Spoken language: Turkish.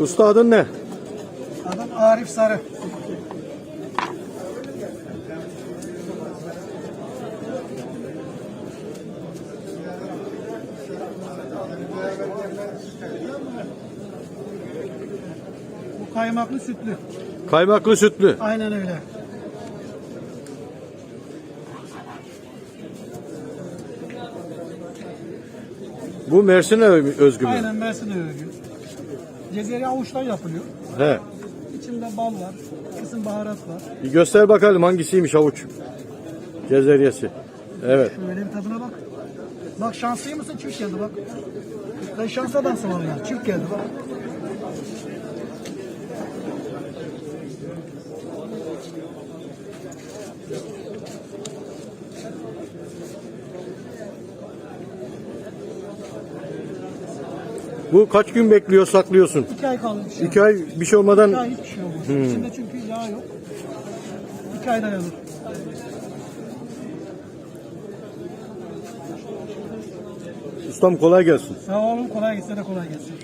Usta adın ne? Adım Arif Sarı. Bu kaymaklı sütlü. Kaymaklı sütlü. Aynen öyle. Bu Mersin'e özgü mü? Aynen Mersin'e özgü. Cezeri avuçtan yapılıyor. He. İçinde bal var, kısım baharat var. Bir göster bakalım hangisiymiş havuç. Cezeriyesi. Evet. Şöyle bir tadına bak. Bak şanslı mısın? Çift geldi bak. Sen şanslı adamsın valla. Çift geldi bak. Bu kaç gün bekliyor saklıyorsun? İki ay kaldı bir şey. İki ay bir şey olmadan İki ay hiçbir şey olmaz. İçinde çünkü yağ yok. İki ay dayanır. ustam kolay gelsin. Sağ olun kolay gitsin de kolay gelsin.